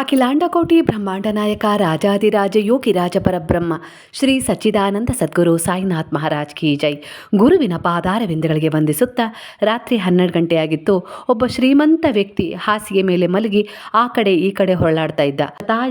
ಅಖಿಲಾಂಡಕೋಟಿ ಬ್ರಹ್ಮಾಂಡ ನಾಯಕ ರಾಜಾದಿರಾಜ ಯೋಗಿ ರಾಜಪರಬ್ರಹ್ಮ ಶ್ರೀ ಸಚ್ಚಿದಾನಂದ ಸದ್ಗುರು ಸಾಯಿನಾಥ್ ಮಹಾರಾಜ್ ಕಿ ಜೈ. ಗುರುವಿನ ಪಾದಾರವಿಂದಗಳಿಗೆ ವಂದಿಸುತ್ತಾ ರಾತ್ರಿ ಹನ್ನೆರಡು ಗಂಟೆಯಾಗಿತ್ತು. ಒಬ್ಬ ಶ್ರೀಮಂತ ವ್ಯಕ್ತಿ ಹಾಸಿಗೆ ಮೇಲೆ ಮಲಗಿ ಆ ಕಡೆ ಈ ಕಡೆ ಹೊರಳಾಡ್ತಾ ಇದ್ದ.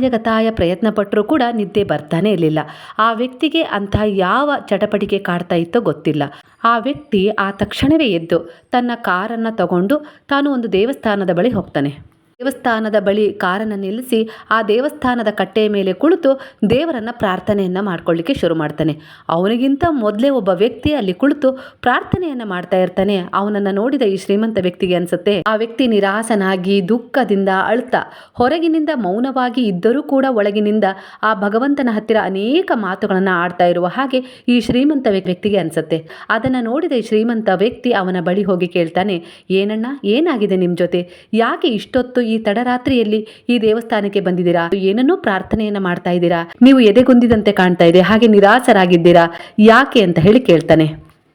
ಗತಾಯ ಪ್ರಯತ್ನ ಪಟ್ಟರೂ ಕೂಡ ನಿದ್ದೆ ಬರ್ತಾನೆ ಇರಲಿಲ್ಲ. ಆ ವ್ಯಕ್ತಿಗೆ ಅಂಥ ಯಾವ ಚಟಪಟಿಕೆ ಕಾಡ್ತಾ ಇತ್ತೋ ಗೊತ್ತಿಲ್ಲ. ಆ ವ್ಯಕ್ತಿ ಆ ತಕ್ಷಣವೇ ಎದ್ದು ತನ್ನ ಕಾರನ್ನು ತಗೊಂಡು ತಾನು ಒಂದು ದೇವಸ್ಥಾನದ ಬಳಿ ಹೋಗ್ತಾನೆ. ದೇವಸ್ಥಾನದ ಬಳಿ ಕಾರನ್ನು ನಿಲ್ಲಿಸಿ ಆ ದೇವಸ್ಥಾನದ ಕಟ್ಟೆಯ ಮೇಲೆ ಕುಳಿತು ದೇವರನ್ನ ಪ್ರಾರ್ಥನೆಯನ್ನ ಮಾಡ್ಕೊಳ್ಳಿಕ್ಕೆ ಶುರು ಮಾಡ್ತಾನೆ. ಅವನಿಗಿಂತ ಮೊದಲೇ ಒಬ್ಬ ವ್ಯಕ್ತಿ ಅಲ್ಲಿ ಕುಳಿತು ಪ್ರಾರ್ಥನೆಯನ್ನ ಮಾಡ್ತಾ ಇರ್ತಾನೆ. ಅವನನ್ನ ನೋಡಿದ ಈ ಶ್ರೀಮಂತ ವ್ಯಕ್ತಿಗೆ ಅನ್ಸುತ್ತೆ, ಆ ವ್ಯಕ್ತಿ ನಿರಾಸನಾಗಿ, ದುಃಖದಿಂದ ಅಳ್ತಾ, ಹೊರಗಿನಿಂದ ಮೌನವಾಗಿ ಇದ್ದರೂ ಕೂಡ ಒಳಗಿನಿಂದ ಆ ಭಗವಂತನ ಹತ್ತಿರ ಅನೇಕ ಮಾತುಗಳನ್ನ ಆಡ್ತಾ ಇರುವ ಹಾಗೆ ಈ ಶ್ರೀಮಂತ ವ್ಯಕ್ತಿಗೆ ಅನ್ಸುತ್ತೆ. ಅದನ್ನ ನೋಡಿದ ಈ ಶ್ರೀಮಂತ ವ್ಯಕ್ತಿ ಅವನ ಬಳಿ ಹೋಗಿ ಕೇಳ್ತಾನೆ, ಏನಣ್ಣ, ಏನಾಗಿದೆ ನಿಮ್ ಜೊತೆ? ಯಾಕೆ ಇಷ್ಟೊತ್ತು ಈ ತಡರಾತ್ರಿಯಲ್ಲಿ ಈ ದೇವಸ್ಥಾನಕ್ಕೆ ಬಂದಿದ್ದೀರಾ? ಏನನ್ನೂ ಪ್ರಾರ್ಥನೆಯನ್ನ ಮಾಡ್ತಾ ಇದ್ದೀರಾ? ನೀವು ಎದೆಗುಂದಿದಂತೆ ಕಾಣ್ತಾ ಇದೆ, ಹಾಗೆ ನಿರಾಸರಾಗಿದ್ದೀರಾ? ಯಾಕೆ ಅಂತ ಹೇಳಿ ಕೇಳ್ತಾನೆ.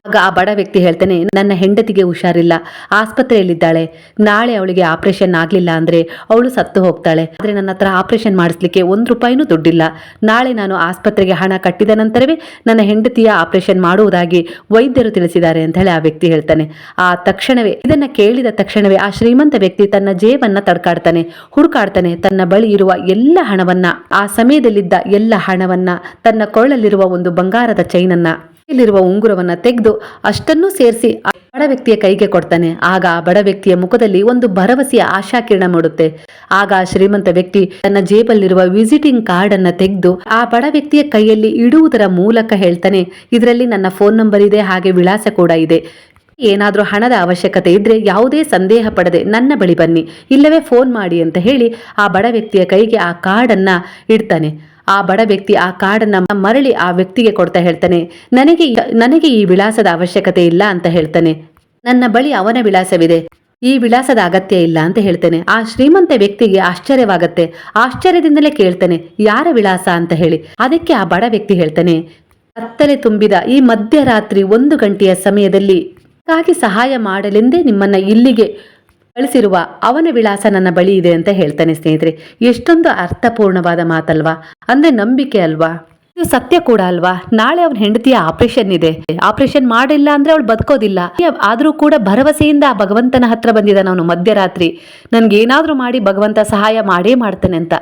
ಆಗ ಆ ಬಡ ವ್ಯಕ್ತಿ ಹೇಳ್ತಾನೆ, ನನ್ನ ಹೆಂಡತಿಗೆ ಹುಷಾರಿಲ್ಲ, ಆಸ್ಪತ್ರೆಯಲ್ಲಿದ್ದಾಳೆ, ನಾಳೆ ಅವಳಿಗೆ ಆಪರೇಷನ್ ಆಗಲಿಲ್ಲ ಅಂದ್ರೆ ಅವಳು ಸತ್ತು ಹೋಗ್ತಾಳೆ, ಆದ್ರೆ ನನ್ನ ಹತ್ರ ಆಪರೇಷನ್ ಮಾಡಿಸ್ಲಿಕ್ಕೆ ಒಂದು ರೂಪಾಯಿನೂ ದುಡ್ಡಿಲ್ಲ, ನಾಳೆ ನಾನು ಆಸ್ಪತ್ರೆಗೆ ಹಣ ಕಟ್ಟಿದ ನಂತರವೇ ನನ್ನ ಹೆಂಡತಿಯ ಆಪರೇಷನ್ ಮಾಡುವುದಾಗಿ ವೈದ್ಯರು ತಿಳಿಸಿದ್ದಾರೆ ಅಂತ ಹೇಳಿ ಆ ವ್ಯಕ್ತಿ ಹೇಳ್ತಾನೆ. ಆ ತಕ್ಷಣವೇ, ಇದನ್ನ ಕೇಳಿದ ತಕ್ಷಣವೇ ಆ ಶ್ರೀಮಂತ ವ್ಯಕ್ತಿ ತನ್ನ ಜೇಬನ್ನ ತಡ್ಕಾಡ್ತಾನೆ, ಹುಡುಕಾಡ್ತಾನೆ, ತನ್ನ ಬಳಿ ಇರುವ ಎಲ್ಲ ಹಣವನ್ನ, ಆ ಸಮಯದಲ್ಲಿದ್ದ ಎಲ್ಲ ಹಣವನ್ನ, ತನ್ನ ಕೊಳ್ಳಲಿರುವ ಒಂದು ಬಂಗಾರದ ಚೈನನ್ನ ಇಲ್ಲಿರುವ ಉಂಗುರವನ್ನ ತೆಗೆದು ಅಷ್ಟನ್ನೂ ಸೇರಿಸಿ ಬಡ ವ್ಯಕ್ತಿಯ ಕೈಗೆ ಕೊಡ್ತಾನೆ. ಆಗ ಆ ಬಡ ವ್ಯಕ್ತಿಯ ಮುಖದಲ್ಲಿ ಒಂದು ಭರವಸೆಯ ಆಶಾಕಿರಣ ಮೂಡುತ್ತೆ. ಆಗ ಶ್ರೀಮಂತ ವ್ಯಕ್ತಿ ತನ್ನ ಜೇಬಲ್ಲಿರುವ ವಿಸಿಟಿಂಗ್ ಕಾರ್ಡ್ ಅನ್ನ ತೆಗೆದು ಆ ಬಡ ವ್ಯಕ್ತಿಯ ಕೈಯಲ್ಲಿ ಇಡುವುದರ ಮೂಲಕ ಹೇಳ್ತಾನೆ, ಇದರಲ್ಲಿ ನನ್ನ ಫೋನ್ ನಂಬರ್ ಇದೆ, ಹಾಗೆ ವಿಳಾಸ ಕೂಡ ಇದೆ. ಏನಾದರೂ ಹಣದ ಅವಶ್ಯಕತೆ ಇದ್ರೆ ಯಾವುದೇ ಸಂದೇಹ ಪಡದೆ ನನ್ನ ಬಳಿ ಬನ್ನಿ. ಇಲ್ಲವೇ ಫೋನ್ ಮಾಡಿ ಅಂತ ಹೇಳಿ ಆ ಬಡ ವ್ಯಕ್ತಿಯ ಕೈಗೆ ಆ ಕಾರ್ಡನ್ನ ಇಡ್ತಾನೆ. ಆ ಬಡ ವ್ಯಕ್ತಿ ಆ ಕಾರ್ಡನ್ನ ಮರಳಿ ಆ ವ್ಯಕ್ತಿಗೆ ಕೊಡ್ತಾ ಹೇಳ್ತಾನೆ. ನನಗೆ ನನಗೆ ಈ ವಿಳಾಸದ ಅವಶ್ಯಕತೆ ಇಲ್ಲ ಅಂತ ಹೇಳ್ತಾನೆ. ನನ್ನ ಬಳಿ ಅವನ ವಿಳಾಸವಿದೆ. ಈ ವಿಳಾಸದ ಅಗತ್ಯ ಇಲ್ಲ ಅಂತ ಹೇಳ್ತೇನೆ. ಆ ಶ್ರೀಮಂತ ವ್ಯಕ್ತಿಗೆ ಆಶ್ಚರ್ಯವಾಗತ್ತೆ. ಆಶ್ಚರ್ಯದಿಂದಲೇ ಕೇಳ್ತಾನೆ, ಯಾರ ವಿಳಾಸ ಅಂತ ಹೇಳಿ. ಅದಕ್ಕೆ ಆ ಬಡ ವ್ಯಕ್ತಿ ಹೇಳ್ತಾನೆ, ಕತ್ತಲೆ ತುಂಬಿದ ಈ ಮಧ್ಯರಾತ್ರಿ ಒಂದು ಗಂಟೆಯ ಸಮಯದಲ್ಲಿ ಹಾಗೆ ಸಹಾಯ ಮಾಡಲೆಂದೇ ನಿಮ್ಮನ್ನ ಇಲ್ಲಿಗೆ ಕಳಿಸಿರುವ ಅವನ ವಿಳಾಸ ನನ್ನ ಬಳಿ ಇದೆ ಅಂತ ಹೇಳ್ತಾನೆ ಸ್ನೇಹಿತರೆ. ಎಷ್ಟೊಂದು ಅರ್ಥಪೂರ್ಣವಾದ ಮಾತಲ್ವಾ? ಅಂದ್ರೆ ನಂಬಿಕೆ ಅಲ್ವಾ? ಇದು ಸತ್ಯ ಕೂಡ ಅಲ್ವಾ? ನಾಳೆ ಅವನ ಹೆಂಡತಿಯ ಆಪರೇಷನ್ ಇದೆ. ಆಪರೇಷನ್ ಮಾಡಿಲ್ಲ ಅಂದ್ರೆ ಅವಳು ಬದುಕೋದಿಲ್ಲ. ಆದ್ರೂ ಕೂಡ ಭರವಸೆಯಿಂದ ಭಗವಂತನ ಹತ್ರ ಬಂದಿದ್ದ ನಾನು ಮಧ್ಯರಾತ್ರಿ. ನನ್ಗೆ ಏನಾದ್ರೂ ಮಾಡಿ ಭಗವಂತ ಸಹಾಯ ಮಾಡೇ ಮಾಡ್ತಾನೆ ಅಂತ.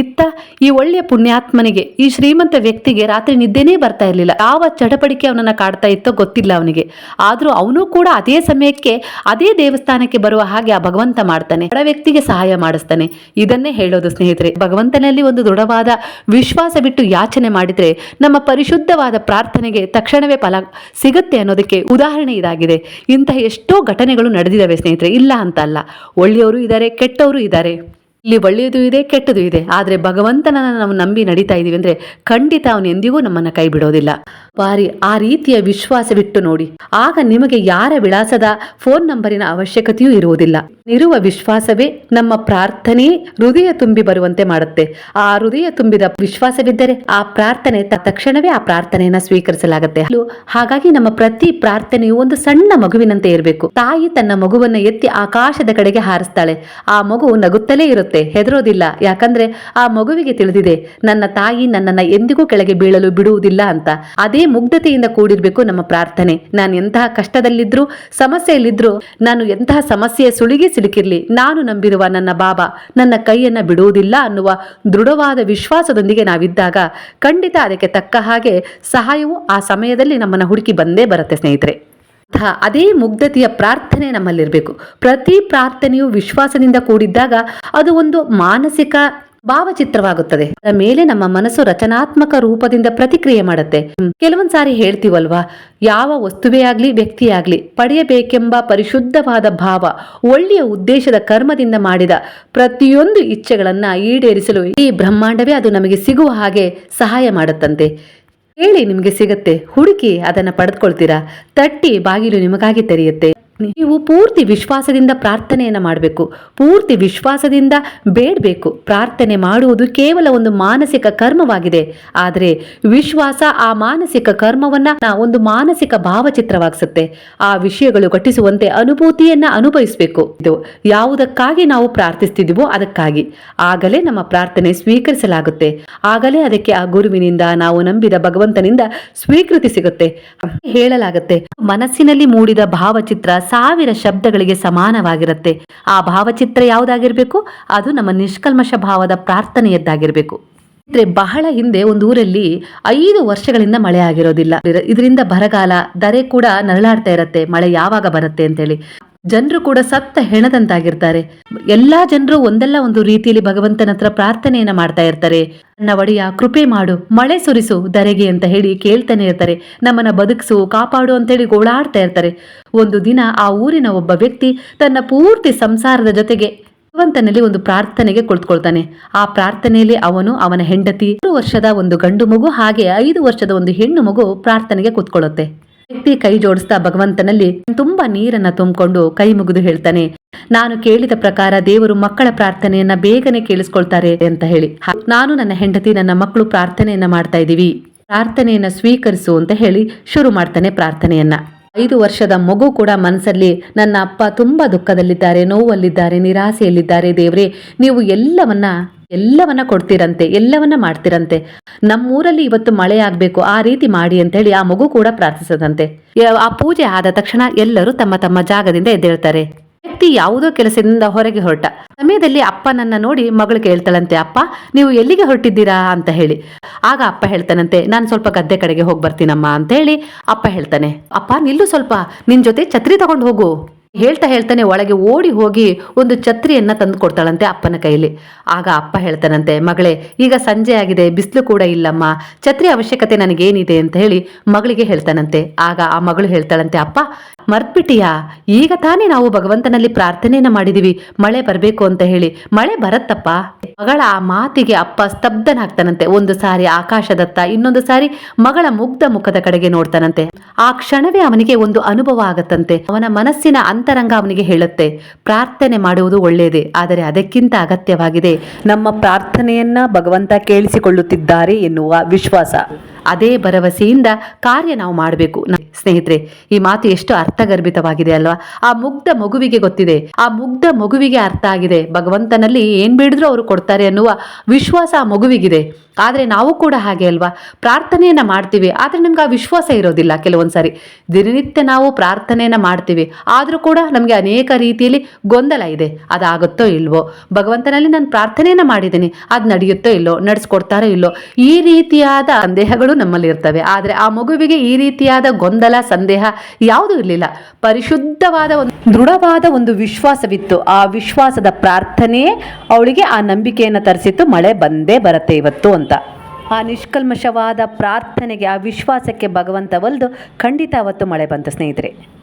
ಇತ್ತ ಈ ಒಳ್ಳೆಯ ಪುಣ್ಯಾತ್ಮನಿಗೆ, ಈ ಶ್ರೀಮಂತ ವ್ಯಕ್ತಿಗೆ ರಾತ್ರಿ ನಿದ್ದೆನೇ ಬರ್ತಾ ಇರಲಿಲ್ಲ. ಯಾವ ಚಟಪಡಿಕೆ ಅವನನ್ನ ಕಾಡ್ತಾ ಇತ್ತೋ ಗೊತ್ತಿಲ್ಲ ಅವನಿಗೆ. ಆದ್ರೂ ಅವನು ಕೂಡ ಅದೇ ಸಮಯಕ್ಕೆ, ಅದೇ ದೇವಸ್ಥಾನಕ್ಕೆ ಬರುವ ಹಾಗೆ ಆ ಭಗವಂತ ಮಾಡ್ತಾನೆ. ಬಡ ವ್ಯಕ್ತಿಗೆ ಸಹಾಯ ಮಾಡಿಸ್ತಾನೆ. ಇದನ್ನೇ ಹೇಳೋದು ಸ್ನೇಹಿತರೆ. ಭಗವಂತನಲ್ಲಿ ಒಂದು ದೃಢವಾದ ವಿಶ್ವಾಸ ಬಿಟ್ಟು ಯಾಚನೆ ಮಾಡಿದ್ರೆ ನಮ್ಮ ಪರಿಶುದ್ಧವಾದ ಪ್ರಾರ್ಥನೆಗೆ ತಕ್ಷಣವೇ ಫಲ ಸಿಗುತ್ತೆ ಅನ್ನೋದಕ್ಕೆ ಉದಾಹರಣೆ ಇದಾಗಿದೆ. ಇಂತಹ ಎಷ್ಟೋ ಘಟನೆಗಳು ನಡೆದಿದ್ದಾವೆ ಸ್ನೇಹಿತರೆ, ಇಲ್ಲ ಅಂತ ಅಲ್ಲ ಒಳ್ಳೆಯವರು ಇದ್ದಾರೆ, ಕೆಟ್ಟವರು ಇದ್ದಾರೆ. ಇಲ್ಲಿ ಒಳ್ಳೆಯದು ಇದೆ, ಕೆಟ್ಟದು ಇದೆ. ಆದರೆ ಭಗವಂತನನ್ನ ನಾವು ನಂಬಿ ನಡೀತಾ ಇದ್ದೀವಿ ಅಂದರೆ ಖಂಡಿತ ಅವನು ಎಂದಿಗೂ ನಮ್ಮನ್ನ ಕೈ ಬಿಡೋದಿಲ್ಲ. ಬಾರಿ ಆ ರೀತಿಯ ವಿಶ್ವಾಸವಿಟ್ಟು ನೋಡಿ. ಆಗ ನಿಮಗೆ ಯಾರ ವಿಳಾಸದ ಫೋನ್ ನಂಬರಿನ ಅವಶ್ಯಕತೆಯೂ ಇರುವುದಿಲ್ಲ. ಇರುವ ವಿಶ್ವಾಸವೇ ನಮ್ಮ ಪ್ರಾರ್ಥನೆ ಹೃದಯ ತುಂಬಿ ಬರುವಂತೆ ಮಾಡುತ್ತೆ. ಆ ಹೃದಯ ತುಂಬಿದ ವಿಶ್ವಾಸವಿದ್ದರೆ ಆ ಪ್ರಾರ್ಥನೆ ತಕ್ಷಣವೇ ಆ ಪ್ರಾರ್ಥನೆಯನ್ನ ಸ್ವೀಕರಿಸಲಾಗುತ್ತೆ. ಹಾಗಾಗಿ ನಮ್ಮ ಪ್ರತಿ ಪ್ರಾರ್ಥನೆಯು ಒಂದು ಸಣ್ಣ ಮಗುವಿನಂತೆ ಇರಬೇಕು. ತಾಯಿ ತನ್ನ ಮಗುವನ್ನ ಎತ್ತಿ ಆಕಾಶದ ಕಡೆಗೆ ಹಾರಿಸ್ತಾಳೆ. ಆ ಮಗು ನಗುತ್ತಲೇ ಇರುತ್ತೆ ಹೆದರೋದಿಲ್ಲ. ಯಾಕಂದ್ರೆ ಆ ಮಗುವಿಗೆ ತಿಳಿದಿದೆ, ನನ್ನ ತಾಯಿ ನನ್ನನ್ನ ಎಂದಿಗೂ ಕೆಳಗೆ ಬೀಳಲು ಬಿಡುವುದಿಲ್ಲ ಅಂತ. ಅದೇ ಮುಗ್ಧತೆಯಿಂದ ಕೂಡಿರ್ಬೇಕು ನಮ್ಮ ಪ್ರಾರ್ಥನೆ. ನಾನು ಎಂತಹ ಕಷ್ಟದಲ್ಲಿದ್ರು, ಸಮಸ್ಯೆಯಲ್ಲಿದ್ರು, ನಾನು ಎಂತಹ ಸಮಸ್ಯೆಯ ಸುಳಿಗೆ ಸಿಲುಕಿರ್ಲಿ, ನಾನು ನಂಬಿರುವ ನನ್ನ ಬಾಬಾ ನನ್ನ ಕೈಯನ್ನ ಬಿಡುವುದಿಲ್ಲ ಅನ್ನುವ ದೃಢವಾದ ವಿಶ್ವಾಸದೊಂದಿಗೆ ನಾವಿದ್ದಾಗ, ಖಂಡಿತ ಅದಕ್ಕೆ ತಕ್ಕ ಹಾಗೆ ಸಹಾಯವು ಆ ಸಮಯದಲ್ಲಿ ನಮ್ಮನ್ನ ಹುಡುಕಿ ಬಂದೇ ಬರುತ್ತೆ ಸ್ನೇಹಿತರೆ. ಅಂತಹ ಅದೇ ಮುಗ್ಧತೆಯ ಪ್ರಾರ್ಥನೆ ನಮ್ಮಲ್ಲಿರಬೇಕು. ಪ್ರತಿ ಪ್ರಾರ್ಥನೆಯು ವಿಶ್ವಾಸದಿಂದ ಕೂಡಿದ್ದಾಗ ಅದು ಒಂದು ಮಾನಸಿಕ ಭಾವಚಿತ್ರವಾಗುತ್ತದೆ. ಅದರ ಮೇಲೆ ನಮ್ಮ ಮನಸ್ಸು ರಚನಾತ್ಮಕ ರೂಪದಿಂದ ಪ್ರತಿಕ್ರಿಯೆ ಮಾಡುತ್ತೆ. ಕೆಲವೊಂದ್ ಸಾರಿ ಹೇಳ್ತೀವಲ್ವಾ? ಯಾವ ವಸ್ತುವೇ ಆಗ್ಲಿ ವ್ಯಕ್ತಿಯಾಗ್ಲಿ ಪಡೆಯಬೇಕೆಂಬ ಪರಿಶುದ್ಧವಾದ ಭಾವ, ಒಳ್ಳೆಯ ಉದ್ದೇಶದ ಕರ್ಮದಿಂದ ಮಾಡಿದ ಪ್ರತಿಯೊಂದು ಇಚ್ಛೆಗಳನ್ನ ಈಡೇರಿಸಲು ಈ ಬ್ರಹ್ಮಾಂಡವೇ ಅದು ನಮಗೆ ಸಿಗುವ ಹಾಗೆ ಸಹಾಯ ಮಾಡುತ್ತಂತೆ. ಹೇಳಿ ನಿಮಗೆ ಸಿಗತ್ತೆ. ಹುಡುಕಿ ಅದನ್ನ ಪಡೆದುಕೊಳ್ತೀರಾ. ತಟ್ಟಿ ಬಾಗಿಲು ನಿಮಗಾಗಿ ತೆರೆಯುತ್ತೆ. ನೀವು ಪೂರ್ತಿ ವಿಶ್ವಾಸದಿಂದ ಪ್ರಾರ್ಥನೆಯನ್ನು ಮಾಡಬೇಕು. ಪೂರ್ತಿ ವಿಶ್ವಾಸದಿಂದ ಬೇಡಬೇಕು. ಪ್ರಾರ್ಥನೆ ಮಾಡುವುದು ಕೇವಲ ಒಂದು ಮಾನಸಿಕ ಕರ್ಮವಾಗಿದೆ. ಆದರೆ ವಿಶ್ವಾಸ ಆ ಮಾನಸಿಕ ಕರ್ಮವನ್ನ ಒಂದು ಮಾನಸಿಕ ಭಾವಚಿತ್ರವಾಗಿಸುತ್ತೆ. ಆ ವಿಷಯಗಳು ಘಟಿಸುವಂತೆ ಅನುಭೂತಿಯನ್ನ ಅನುಭವಿಸಬೇಕು. ಇದು ಯಾವುದಕ್ಕಾಗಿ ನಾವು ಪ್ರಾರ್ಥಿಸ್ತಿದ್ದೀವೋ ಅದಕ್ಕಾಗಿ. ಆಗಲೇ ನಮ್ಮ ಪ್ರಾರ್ಥನೆ ಸ್ವೀಕರಿಸಲಾಗುತ್ತೆ. ಆಗಲೇ ಅದಕ್ಕೆ ಆ ಗುರುವಿನಿಂದ ನಾವು ನಂಬಿದ ಭಗವಂತನಿಂದ ಸ್ವೀಕೃತಿ ಸಿಗುತ್ತೆ. ಹೇಳಲಾಗುತ್ತೆ, ಮನಸ್ಸಿನಲ್ಲಿ ಮೂಡಿದ ಭಾವಚಿತ್ರ ಸಾವಿರ ಶಬ್ದಗಳಿಗೆ ಸಮಾನವಾಗಿರುತ್ತೆ. ಆ ಭಾವಚಿತ್ರ ಯಾವುದಾಗಿರಬೇಕು? ಅದು ನಮ್ಮ ನಿಷ್ಕಲ್ಮಶ ಭಾವದ ಪ್ರಾರ್ಥನೆಯದ್ದಾಗಿರ್ಬೇಕು. ಬಹಳ ಹಿಂದೆ ಒಂದು ಊರಲ್ಲಿ ಐದು ವರ್ಷಗಳಿಂದ ಮಳೆ ಆಗಿರೋದಿಲ್ಲ. ಇದರಿಂದ ಬರಗಾಲ, ದರೆ ಕೂಡ ನರಳಾಡ್ತಾ ಇರತ್ತೆ. ಮಳೆ ಯಾವಾಗ ಬರುತ್ತೆ ಅಂತೇಳಿ. ಜನರು ಕೂಡ ಸತ್ತ ಹೆಣದಂತಾಗಿರ್ತಾರೆ. ಎಲ್ಲಾ ಜನರು ಒಂದಲ್ಲ ಒಂದು ರೀತಿಯಲ್ಲಿ ಭಗವಂತನ ಹತ್ರ ಪ್ರಾರ್ಥನೆಯನ್ನ ಮಾಡ್ತಾ ಇರ್ತಾರೆ. ನನ್ನ ಒಡೆಯ, ಕೃಪೆ ಮಾಡು, ಮಳೆ ಸುರಿಸು ದರೆಗೆ ಅಂತ ಹೇಳಿ ಕೇಳ್ತಾನೆ ಇರ್ತಾರೆ. ನಮ್ಮನ್ನ ಬದುಕಿಸು, ಕಾಪಾಡು ಅಂತ ಹೇಳಿ ಗೋಳಾಡ್ತಾ ಇರ್ತಾರೆ. ಒಂದು ದಿನ ಆ ಊರಿನ ಒಬ್ಬ ವ್ಯಕ್ತಿ ತನ್ನ ಪೂರ್ತಿ ಸಂಸಾರದ ಜೊತೆಗೆ ಭಗವಂತನಲ್ಲಿ ಒಂದು ಪ್ರಾರ್ಥನೆಗೆ ಕುಳಿತುಕೊಳ್ತಾನೆ. ಆ ಪ್ರಾರ್ಥನೆಯಲ್ಲಿ ಅವನು ಅವನ ಹೆಂಡತಿ, ಮೂರು ವರ್ಷದ ಒಂದು ಗಂಡು ಮಗು ಹಾಗೆ ಐದು ವರ್ಷದ ಒಂದು ಹೆಣ್ಣು ಮಗು ಪ್ರಾರ್ಥನೆಗೆ ಕೂತ್ಕೊಳ್ಳುತ್ತೆ. ವ್ಯಕ್ತಿ ಕೈ ಜೋಡಿಸ್ತಾ ಭಗವಂತನಲ್ಲಿ ತುಂಬಾ ನೀರನ್ನ ತುಂಬಿಕೊಂಡು ಕೈ ಮುಗಿದು ಹೇಳ್ತಾನೆ, ನಾನು ಕೇಳಿದ ಪ್ರಕಾರ ದೇವರು ಮಕ್ಕಳ ಪ್ರಾರ್ಥನೆಯನ್ನ ಬೇಗನೆ ಕೇಳಿಸ್ಕೊಳ್ತಾರೆ ಅಂತ ಹೇಳಿ. ನಾನು ನನ್ನ ಹೆಂಡತಿ, ನನ್ನ ಮಕ್ಕಳು ಪ್ರಾರ್ಥನೆಯನ್ನ ಮಾಡ್ತಾ ಇದೀವಿ ಪ್ರಾರ್ಥನೆಯನ್ನ ಸ್ವೀಕರಿಸು ಅಂತ ಹೇಳಿ ಶುರು ಮಾಡ್ತಾನೆ ಪ್ರಾರ್ಥನೆಯನ್ನ. ಐದು ವರ್ಷದ ಮಗು ಕೂಡ ಮನಸ್ಸಲ್ಲಿ ನನ್ನ ಅಪ್ಪ ತುಂಬಾ ದುಃಖದಲ್ಲಿದ್ದಾರೆ, ನೋವಲ್ಲಿದ್ದಾರೆ, ನಿರಾಸೆಯಲ್ಲಿದ್ದಾರೆ. ದೇವ್ರೆ, ನೀವು ಎಲ್ಲವನ್ನ ಎಲ್ಲವನ್ನ ಕೊಡ್ತೀರಂತೆ, ಎಲ್ಲವನ್ನ ಮಾಡ್ತೀರಂತೆ. ನಮ್ಮೂರಲ್ಲಿ ಇವತ್ತು ಮಳೆ ಆಗ್ಬೇಕು, ಆ ರೀತಿ ಮಾಡಿ ಅಂತ ಹೇಳಿ ಆ ಮಗು ಕೂಡ ಪ್ರಾರ್ಥಿಸದಂತೆ. ಆ ಪೂಜೆ ಆದ ತಕ್ಷಣ ಎಲ್ಲರೂ ತಮ್ಮ ತಮ್ಮ ಜಾಗದಿಂದ ಎದ್ದೇಳ್ತಾರೆ. ವ್ಯಕ್ತಿ ಯಾವುದೋ ಕೆಲಸದಿಂದ ಹೊರಗೆ ಹೊರಟ. ಸಮಯದಲ್ಲಿ ಅಪ್ಪ ನನ್ನ ನೋಡಿ ಮಗಳು ಕೇಳ್ತಾಳಂತೆ, ಅಪ್ಪ, ನೀವು ಎಲ್ಲಿಗೆ ಹೊರಟಿದ್ದೀರಾ? ಅಂತ ಹೇಳಿ. ಆಗ ಅಪ್ಪ ಹೇಳ್ತಾನಂತೆ, ನಾನು ಸ್ವಲ್ಪ ಗದ್ದೆ ಕಡೆಗೆ ಹೋಗಿ ಬರ್ತೀನಮ್ಮ ಅಂತ ಹೇಳಿ ಅಪ್ಪ ಹೇಳ್ತಾನೆ, ಅಪ್ಪ, ನಿಲ್ಲು ಸ್ವಲ್ಪ, ನಿನ್ ಜೊತೆ ಛತ್ರಿ ತಗೊಂಡು ಹೋಗು. ಹೇಳ್ತಾ ಹೇಳ್ತಾನೆ ಒಳಗೆ ಓಡಿ ಹೋಗಿ ಒಂದು ಛತ್ರಿಯನ್ನ ತಂದು ಕೊಡ್ತಾಳಂತೆ ಅಪ್ಪನ ಕೈಲಿ ಆಗ ಅಪ್ಪ ಹೇಳ್ತಾನಂತೆ, ಮಗಳೇ, ಈಗ ಸಂಜೆ ಆಗಿದೆ, ಬಿಸಿಲು ಕೂಡ ಇಲ್ಲಮ್ಮ. ಛತ್ರಿ ಅವಶ್ಯಕತೆ ನನಗೇನಿದೆ ಅಂತ ಹೇಳಿ ಮಗಳಿಗೆ ಹೇಳ್ತಾನಂತೆ. ಆಗ ಆ ಮಗಳು ಹೇಳ್ತಾಳಂತೆ, ಅಪ್ಪ ಮರ್ತ್ಬಿಟ್ಟಿಯಾ? ಈಗ ತಾನೇ ನಾವು ಭಗವಂತನಲ್ಲಿ ಪ್ರಾರ್ಥನೆಯನ್ನ ಮಾಡಿದೀವಿ. ಮಳೆ ಬರಬೇಕು ಅಂತ ಹೇಳಿ. ಮಳೆ ಬರತ್ತಪ್ಪ. ಮಗಳ ಆ ಮಾತಿಗೆ ಅಪ್ಪ ಸ್ತಬ್ಧನಾಗ್ತಾನಂತೆ. ಒಂದು ಸಾರಿ ಆಕಾಶದತ್ತ, ಇನ್ನೊಂದು ಸಾರಿ ಮಗಳ ಮುಗ್ಧ ಮುಖದ ಕಡೆಗೆ ನೋಡ್ತಾನಂತೆ. ಆ ಕ್ಷಣವೇ ಅವನಿಗೆ ಒಂದು ಅನುಭವ ಆಗತ್ತಂತೆ. ಅವನ ಮನಸ್ಸಿನ ಅಂತರಂಗ ಅವನಿಗೆ ಹೇಳುತ್ತೆ. ಪ್ರಾರ್ಥನೆ ಮಾಡುವುದು ಒಳ್ಳೆಯದೇ ಆದರೆ ಅದಕ್ಕಿಂತ ಅಗತ್ಯವಾಗಿದೆ. ನಮ್ಮ ಪ್ರಾರ್ಥನೆಯನ್ನ ಭಗವಂತ ಕೇಳಿಸಿಕೊಳ್ಳುತ್ತಿದ್ದಾರೆ ಎನ್ನುವ ವಿಶ್ವಾಸ. ಅದೇ ಭರವಸೆಯಿಂದ ಕಾರ್ಯ ನಾವು ಮಾಡಬೇಕು. ಸ್ನೇಹಿತರೆ, ಈ ಮಾತು ಎಷ್ಟು ಅರ್ಥಗರ್ಭಿತವಾಗಿದೆ ಅಲ್ವಾ? ಆ ಮುಗ್ಧ ಮಗುವಿಗೆ ಗೊತ್ತಿದೆ. ಆ ಮುಗ್ಧ ಮಗುವಿಗೆ ಅರ್ಥ ಆಗಿದೆ. ಭಗವಂತನಲ್ಲಿ ಏನ್ ಬೇಡಿದ್ರು ಅವರು ಕೊಡ್ತಾರೆ ಅನ್ನುವ ವಿಶ್ವಾಸ ಆ ಮಗುವಿಗಿದೆ. ಆದ್ರೆ ನಾವು ಕೂಡ ಹಾಗೆ ಅಲ್ವಾ? ಪ್ರಾರ್ಥನೆಯನ್ನ ಮಾಡ್ತೀವಿ. ಆದ್ರೆ ನಮ್ಗೆ ಆ ವಿಶ್ವಾಸ ಇರೋದಿಲ್ಲ ಕೆಲವೊಂದ್ಸರಿ ದಿನನಿತ್ಯ ನಾವು ಪ್ರಾರ್ಥನೆಯನ್ನ ಮಾಡ್ತೀವಿ. ಆದ್ರೂ ಕೂಡ ನಮ್ಗೆ ಅನೇಕ ರೀತಿಯಲ್ಲಿ ಗೊಂದಲ ಇದೆ. ಅದಾಗುತ್ತೋ ಇಲ್ವೋ? ಭಗವಂತನಲ್ಲಿ ನಾನು ಪ್ರಾರ್ಥನೆಯನ್ನ ಮಾಡಿದ್ದೀನಿ. ಅದು ನಡೆಯುತ್ತೋ ಇಲ್ಲೋ ನಡೆಸ್ಕೊಡ್ತಾರೋ ಇಲ್ಲೋ ಈ ರೀತಿಯಾದ ಸಂದೇಹಗಳು ನಮ್ಮಲ್ಲಿ ಇರ್ತವೆ ಆದರೆ ಆ ಮಗುವಿಗೆ ಈ ರೀತಿಯಾದ ಗೊಂದಲ, ಸಂದೇಹ ಯಾವುದೂ ಇರಲಿಲ್ಲ. ಪರಿಶುದ್ಧವಾದ ಒಂದು, ದೃಢವಾದ ಒಂದು ವಿಶ್ವಾಸವಿತ್ತು. ಆ ವಿಶ್ವಾಸದ ಪ್ರಾರ್ಥನೆಯೇ ಅವಳಿಗೆ ಆ ನಂಬಿಕೆಯನ್ನು ತರಿಸಿತ್ತು. ಮಳೆ ಬಂದೇ ಬರುತ್ತೆ ಇವತ್ತು ಅಂತ. ಆ ನಿಷ್ಕಲ್ಮಶವಾದ ಪ್ರಾರ್ಥನೆಗೆ, ಆ ವಿಶ್ವಾಸಕ್ಕೆ ಭಗವಂತ ಒಲ್ದು ಖಂಡಿತ ಅವತ್ತು ಮಳೆ ಬಂತು ಸ್ನೇಹಿತರೆ.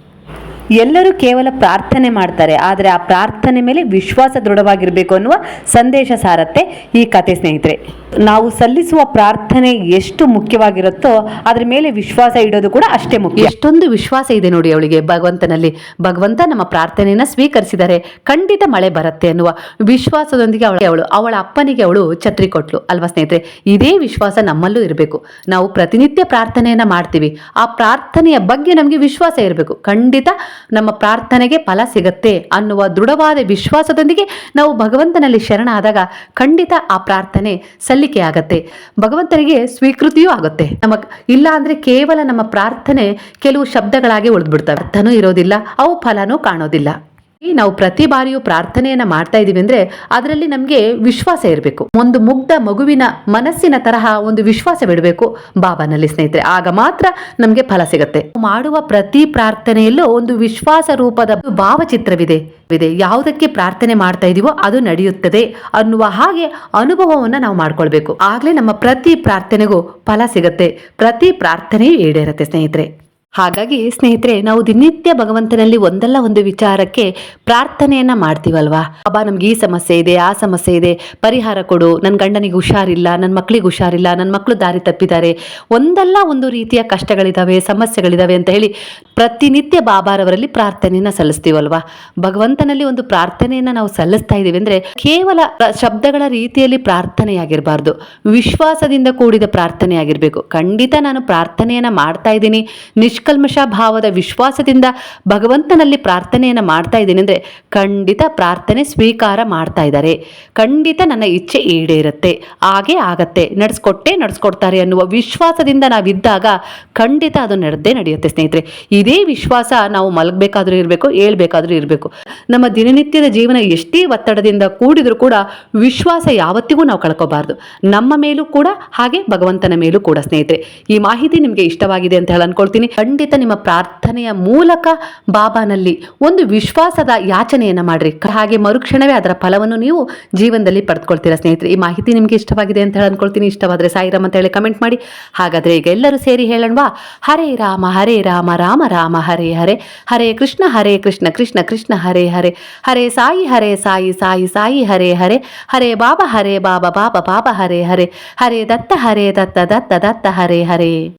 ಎಲ್ಲರೂ ಕೇವಲ ಪ್ರಾರ್ಥನೆ ಮಾಡ್ತಾರೆ, ಆದರೆ ಆ ಪ್ರಾರ್ಥನೆ ಮೇಲೆ ವಿಶ್ವಾಸ ದೃಢವಾಗಿರಬೇಕು ಅನ್ನುವ ಸಂದೇಶ ಸಾರತ್ತೆ ಈ ಕತೆ ಸ್ನೇಹಿತರೆ. ನಾವು ಸಲ್ಲಿಸುವ ಪ್ರಾರ್ಥನೆ ಎಷ್ಟು ಮುಖ್ಯವಾಗಿರುತ್ತೋ ಅದ್ರ ಮೇಲೆ ವಿಶ್ವಾಸ ಇಡೋದು ಕೂಡ ಅಷ್ಟೇ ಮುಖ್ಯ. ಎಷ್ಟೊಂದು ವಿಶ್ವಾಸ ಇದೆ ನೋಡಿ ಅವಳಿಗೆ. ಭಗವಂತನಲ್ಲಿ ಭಗವಂತ ನಮ್ಮ ಪ್ರಾರ್ಥನೆಯನ್ನ ಸ್ವೀಕರಿಸಿದರೆ ಖಂಡಿತ ಮಳೆ ಬರುತ್ತೆ ಅನ್ನುವ ವಿಶ್ವಾಸದೊಂದಿಗೆ ಅವಳು ಅವಳು, ಅವಳ ಅಪ್ಪನಿಗೆ ಅವಳು ಛತ್ರಿ ಕೊಟ್ಲು. ಅಲ್ವಾ ಸ್ನೇಹಿತರೆ? ಇದೇ ವಿಶ್ವಾಸ ನಮ್ಮಲ್ಲೂ ಇರಬೇಕು. ನಾವು ಪ್ರತಿನಿತ್ಯ ಪ್ರಾರ್ಥನೆಯನ್ನ ಮಾಡ್ತೀವಿ. ಆ ಪ್ರಾರ್ಥನೆಯ ಬಗ್ಗೆ ನಮಗೆ ವಿಶ್ವಾಸ ಇರಬೇಕು. ಖಂಡಿತ ನಮ್ಮ ಪ್ರಾರ್ಥನೆಗೆ ಫಲ ಸಿಗತ್ತೆ ಅನ್ನುವ ದೃಢವಾದ ವಿಶ್ವಾಸದೊಂದಿಗೆ ನಾವು ಭಗವಂತನಲ್ಲಿ ಶರಣಾದಾಗ ಖಂಡಿತ ಆ ಪ್ರಾರ್ಥನೆ ಸಲ್ಲಿಕೆ ಆಗತ್ತೆ. ಭಗವಂತನಿಗೆ ಸ್ವೀಕೃತಿಯೂ ಆಗುತ್ತೆ. ನಮ್ಮ ಇಲ್ಲ ಅಂದ್ರೆ ಕೇವಲ ನಮ್ಮ ಪ್ರಾರ್ಥನೆ ಕೆಲವು ಶಬ್ದಗಳಾಗಿ ಉಳಿದ್ಬಿಡ್ತವೆ. ಅರ್ಥನೂ ಇರೋದಿಲ್ಲ, ಅವು ಫಲನೂ ಕಾಣೋದಿಲ್ಲ. ನಾವು ಪ್ರತಿ ಬಾರಿಯೂ ಪ್ರಾರ್ಥನೆಯನ್ನ ಮಾಡ್ತಾ ಇದೀವಿ ಅಂದ್ರೆ ಅದರಲ್ಲಿ ನಮಗೆ ವಿಶ್ವಾಸ ಇರಬೇಕು. ಒಂದು ಮುಗ್ಧ ಮಗುವಿನ ಮನಸ್ಸಿನ ತರಹ ಒಂದು ವಿಶ್ವಾಸ ಬಿಡಬೇಕು ಬಾಬಾನಲ್ಲಿ ಸ್ನೇಹಿತರೆ. ಆಗ ಮಾತ್ರ ನಮಗೆ ಫಲ ಸಿಗುತ್ತೆ. ಮಾಡುವ ಪ್ರತಿ ಪ್ರಾರ್ಥನೆಯಲ್ಲೂ ಒಂದು ವಿಶ್ವಾಸ ರೂಪದ ಭಾವಚಿತ್ರವಿದೆ. ಇದೆ. ಯಾವುದಕ್ಕೆ ಪ್ರಾರ್ಥನೆ ಮಾಡ್ತಾ ಇದೀವೋ ಅದು ನಡೆಯುತ್ತದೆ ಅನ್ನುವ ಹಾಗೆ ಅನುಭವವನ್ನ ನಾವು ಮಾಡ್ಕೊಳ್ಬೇಕು. ಆಗ್ಲೇ ನಮ್ಮ ಪ್ರತಿ ಪ್ರಾರ್ಥನೆಗೂ ಫಲ ಸಿಗುತ್ತೆ. ಪ್ರತಿ ಪ್ರಾರ್ಥನೆಯೂ ಈಡೇರುತ್ತೆ ಸ್ನೇಹಿತರೆ. ಹಾಗಾಗಿ ಸ್ನೇಹಿತರೆ, ನಾವು ದಿನನಿತ್ಯ ಭಗವಂತನಲ್ಲಿ ಒಂದಲ್ಲ ಒಂದು ವಿಚಾರಕ್ಕೆ ಪ್ರಾರ್ಥನೆಯನ್ನ ಮಾಡ್ತೀವಲ್ವಾ? ಅಬ್ಬಾ, ನಮ್ಗೆ ಈ ಸಮಸ್ಯೆ ಇದೆ, ಆ ಸಮಸ್ಯೆ ಇದೆ. ಪರಿಹಾರ ಕೊಡು. ನನ್ನ ಗಂಡನಿಗೆ ಹುಷಾರಿಲ್ಲ ನನ್ನ ಮಕ್ಕಳಿಗೆ ಹುಷಾರಿಲ್ಲ ನನ್ನ ಮಕ್ಕಳು ದಾರಿ ತಪ್ಪಿದ್ದಾರೆ. ಒಂದಲ್ಲ ಒಂದು ರೀತಿಯ ಕಷ್ಟಗಳಿದಾವೆ, ಸಮಸ್ಯೆಗಳಿದಾವೆ ಅಂತ ಹೇಳಿ ಪ್ರತಿನಿತ್ಯ ಬಾಬಾರವರಲ್ಲಿ ಪ್ರಾರ್ಥನೆಯನ್ನ ಸಲ್ಲಿಸ್ತೀವಲ್ವಾ? ಭಗವಂತನಲ್ಲಿ ಒಂದು ಪ್ರಾರ್ಥನೆಯನ್ನ ನಾವು ಸಲ್ಲಿಸ್ತಾ ಇದ್ದೀವಿ ಅಂದ್ರೆ ಕೇವಲ ಶಬ್ದಗಳ ರೀತಿಯಲ್ಲಿ ಪ್ರಾರ್ಥನೆಯಾಗಿರಬಾರ್ದು. ವಿಶ್ವಾಸದಿಂದ ಕೂಡಿದ ಪ್ರಾರ್ಥನೆಯಾಗಿರಬೇಕು. ಖಂಡಿತ ನಾನು ಪ್ರಾರ್ಥನೆಯನ್ನ ಮಾಡ್ತಾ ಇದ್ದೀನಿ. ನಿಷ್ಕಲ್ಮಶ ಭಾವದ ವಿಶ್ವಾಸದಿಂದ ಭಗವಂತನಲ್ಲಿ ಪ್ರಾರ್ಥನೆಯನ್ನು ಮಾಡ್ತಾ ಇದ್ದೀನಿ ಅಂದರೆ ಖಂಡಿತ ಪ್ರಾರ್ಥನೆ ಸ್ವೀಕಾರ ಮಾಡ್ತಾ ಇದ್ದಾರೆ. ಖಂಡಿತ ನನ್ನ ಇಚ್ಛೆ ಈಡೇರುತ್ತೆ. ಹಾಗೆ ಆಗತ್ತೆ. ನಡೆಸ್ಕೊಟ್ಟೆ ನಡೆಸ್ಕೊಡ್ತಾರೆ ಅನ್ನುವ ವಿಶ್ವಾಸದಿಂದ ನಾವಿದ್ದಾಗ ಖಂಡಿತ ಅದು ನಡೆದೇ ನಡೆಯುತ್ತೆ ಸ್ನೇಹಿತರೆ. ಇದೇ ವಿಶ್ವಾಸ ನಾವು ಮಲಗಬೇಕಾದ್ರೂ ಇರಬೇಕು, ಹೇಳ್ಬೇಕಾದ್ರೂ ಇರಬೇಕು. ನಮ್ಮ ದಿನನಿತ್ಯದ ಜೀವನ ಎಷ್ಟೇ ಒತ್ತಡದಿಂದ ಕೂಡಿದ್ರೂ ಕೂಡ ವಿಶ್ವಾಸ ಯಾವತ್ತಿಗೂ ನಾವು ಕಳ್ಕೋಬಾರ್ದು. ನಮ್ಮ ಮೇಲೂ ಕೂಡ, ಹಾಗೆ ಭಗವಂತನ ಮೇಲೂ ಕೂಡ ಸ್ನೇಹಿತರೆ. ಈ ಮಾಹಿತಿ ನಿಮಗೆ ಇಷ್ಟವಾಗಿದೆ ಅಂತ ಹೇಳಿ ಅನ್ಕೊಳ್ತೀನಿ. ಖಂಡಿತ ನಿಮ್ಮ ಪ್ರಾರ್ಥನೆಯ ಮೂಲಕ ಬಾಬಾನಲ್ಲಿ ಒಂದು ವಿಶ್ವಾಸದ ಯಾಚನೆಯನ್ನು ಮಾಡಿರಿ. ಹಾಗೆ ಮರುಕ್ಷಣವೇ ಅದರ ಫಲವನ್ನು ನೀವು ಜೀವನದಲ್ಲಿ ಪಡೆದುಕೊಳ್ತೀರಾ ಸ್ನೇಹಿತರೆ. ಈ ಮಾಹಿತಿ ನಿಮಗೆ ಇಷ್ಟವಾಗಿದೆ ಅಂತ ಹೇಳಿ ಅಂದ್ಕೊಳ್ತೀನಿ ಇಷ್ಟವಾದರೆ ಸಾಯಿರಾಮ್ ಅಂತ ಹೇಳಿ ಕಮೆಂಟ್ ಮಾಡಿ. ಹಾಗಾದರೆ ಈಗ ಎಲ್ಲರೂ ಸೇರಿ ಹೇಳೋಣವಾ? ಹರೇ ರಾಮ ಹರೇ ರಾಮ ರಾಮ ರಾಮ, ಹರೇ ಹರೇ. ಹರೇ ಕೃಷ್ಣ ಹರೇ ಕೃಷ್ಣ ಕೃಷ್ಣ ಕೃಷ್ಣ, ಹರೇ ಹರೇ. ಹರೇ ಸಾಯಿ ಹರೇ ಸಾಯಿ ಸಾಯಿ ಸಾಯಿ, ಹರೇ ಹರೇ. ಹರೇ ಬಾಬಾ ಹರೇ ಬಾಬಾ ಬಾಬಾ ಬಾಬಾ, ಹರೇ ಹರೇ. ಹರೇ ದತ್ತ ಹರೇ ದತ್ತ ದತ್ತ ದತ್ತ, ಹರೇ ಹರೇ.